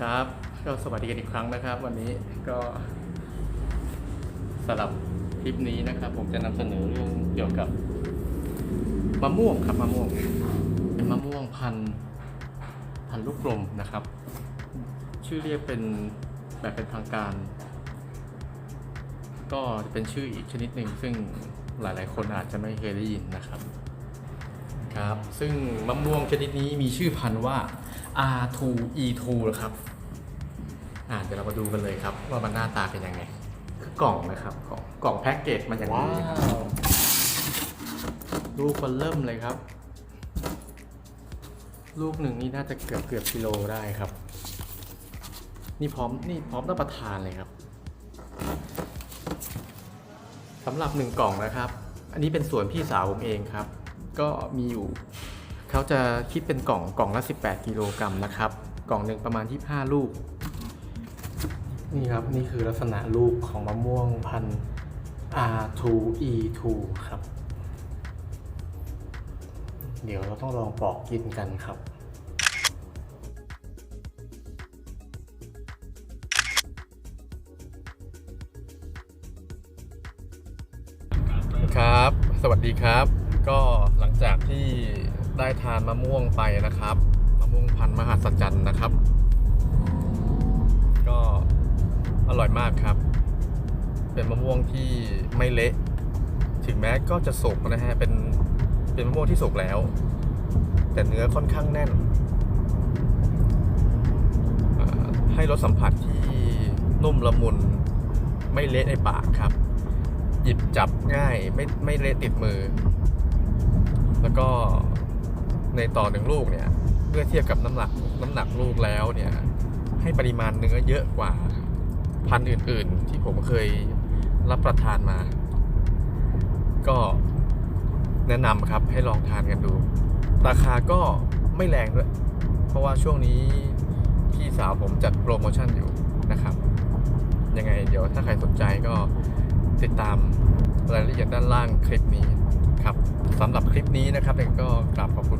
ครับก็สวัสดีกันอีกครั้งนะครับ วันนี้ก็สำหรับคลิปนี้นะครับ ผมจะนำเสนอเรื่องเกี่ยวกับมะม่วงครับมะม่วงเป็นมะม่วงพันพันลูกกลมนะครับ ชื่อเรียกเป็นแบบเป็นทางการ ก็เป็นชื่ออีกชนิดหนึ่งซึ่งหลายๆ คนอาจจะไม่เคยได้ยินนะครับ ครับ ซึ่งมะม่วงชนิดนี้มีชื่อพันธุ์ว่า R2E2 นะครับ อ่าเดี๋ยวเรามาดูกันเลยครับ ว่ามันหน้าตาเป็นยังไง คือกล่องนะครับ กล่องกล่องแพ็กเกจมันอย่างนี้ครับลูกมันเริ่มเลยครับ ลูกหนึ่งนี่น่าจะเกือบเกือบกิโลได้ครับ นี่พร้อมนี่พร้อมรับประทานเลยครับสำหรับหนึ่งกล่องนะครับ อันนี้เป็นส่วนพี่สาวผมเองครับ ก็มีอยู่ เขาจะคิดเป็นกล่องกล่องละ 18 กิโลกรัมนะครับ กล่องหนึ่งประมาณ 25 ลูก นี่ครับ นี่คือลักษณะลูกของมะม่วงพันธุ์ R2E2 ครับ เดี๋ยวเราต้องลองปอกกินกันครับครับ สวัสดีครับ ก็ จากที่ได้ทานมะม่วงไปนะครับ มะม่วงพันธุ์มหัศจรรย์นะครับ ก็อร่อยมากครับ เป็นมะม่วงที่ไม่เละ ถึงแม้ก็จะสุกนะฮะ เป็นเป็นมะม่วงที่สุกแล้ว แต่เนื้อค่อนข้างแน่น ให้รสสัมผัสที่นุ่มละมุน ไม่เละในปากครับ หยิบจับง่ายไม่ไม่เละติดมือ แล้วก็ในต่อหนึ่งลูกเนี่ยเมื่อเทียบกับน้ำหนักน้ำหนักลูกแล้วเนี่ยให้ปริมาณเนื้อเยอะกว่าพันธุ์อื่น ๆ ที่ผมเคยรับประทานมา ก็แนะนำครับให้ลองทานกันดู ราคาก็ไม่แรงด้วย เพราะว่าช่วงนี้พี่สาวผมจัดโปรโมชั่นอยู่นะครับ ยังไงเดี๋ยวถ้าใครสนใจก็ ติดตามรายละเอียดด้านล่างคลิปนี้ครับสำหรับคลิปนี้นะครับเองก็กราบขอบคุณ